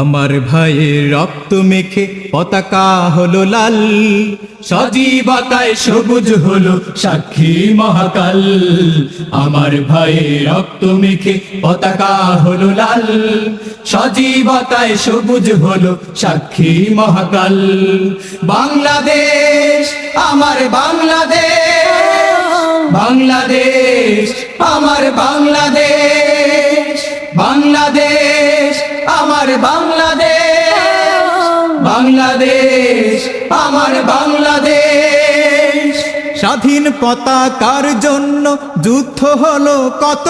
আমার ভাইয়ের রক্ত মেখে পতাকা হলো লাল। সজীবতায় সবুজ হলো সাক্ষী মহাকাল। আমার ভাইয়ের রক্ত মেখে পতাকা হলো লাল। সজীবতায় সবুজ হলো সাক্ষী মহাকাল। বাংলাদেশ, আমার বাংলাদেশ। বাংলাদেশ, আমার বাংলাদেশ। বাংলাদেশ। আমার বাংলাদেশ বাংলাদেশ আমার বাংলাদেশ। স্বাধীন পতাকার জন্য যুদ্ধ হলো কত?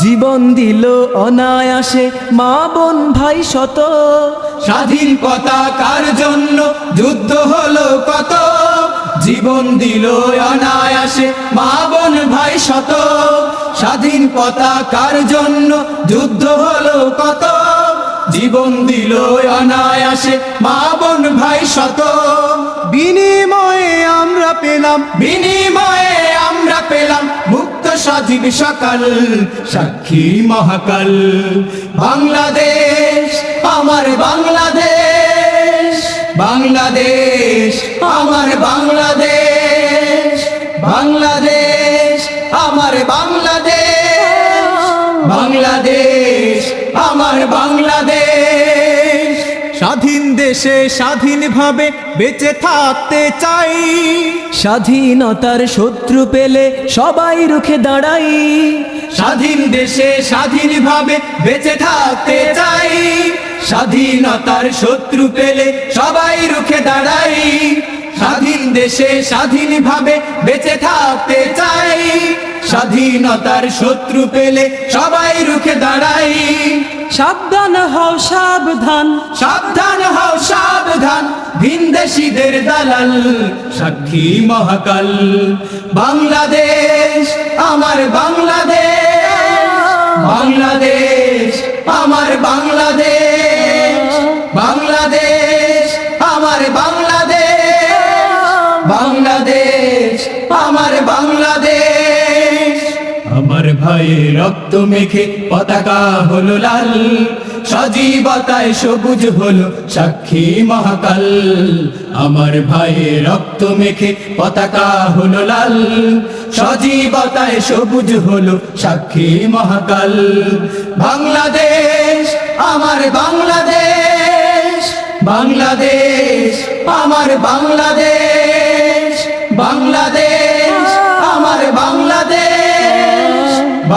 জীবন দিল অনায়াসে মা বোন ভাই শত। স্বাধীন পতাকার জন্য যুদ্ধ হলো কত? জীবন দিল অনায়াসে মা বোন ভাই শত। স্বাধীন পতাকার জন্য যুদ্ধ হলো কত? জীবন দিল অনায়াসে মা বোন ভাই শত। বিনিময়ে আমরা পেলাম। বিনিময়ে আমরা পেলাম মুক্ত স্বাধীন সকাল সাক্ষী মহাকাল। বাংলাদেশ আমার বাংলাদেশ। বাংলাদেশ আমার বাংলাদেশ। বাংলাদেশ আমার বাংলাদেশ। বাংলাদেশ। আমার বাংলাদেশ। স্বাধীন দেশে স্বাধীনভাবে বেঁচে থাকতে চাই। স্বাধীনতার শত্রু পেলে সবাই রুখে দাঁড়াই। স্বাধীন দেশে স্বাধীনভাবে বেঁচে থাকতে চাই। স্বাধীনতার শত্রু পেলে সবাই রুখে দাঁড়াই। স্বাধীন দেশে স্বাধীনভাবে বেঁচে থাকতে চাই। স্বাধীনতার শত্রু পেলে সবাই রুখে দাঁড়াই। সাবধান হও সাবধান। সাবধান হও সাবধান। ভিনদেশীদের দালাল সাক্ষী মহাকাল। বাংলাদেশ আমার বাংলাদেশ। বাংলাদেশ আমার বাংলাদেশ। বাংলাদেশ আমার বাংলাদেশ। বাংলাদেশ আমার বাংলাদেশ। ভাইয়ের রক্ত মেখে পতাকা হলো লাল, সজীবতায় সবুজ হলো সাক্ষী মহাকাল। আমার ভাইয়ের রক্ত মেখে পতাকা হলো লাল, সজীবতায় সবুজ হলো সাক্ষী মহাকাল। বাংলাদেশ, আমার বাংলাদেশ বাংলাদেশ, আমার বাংলাদেশ বাংলাদেশ।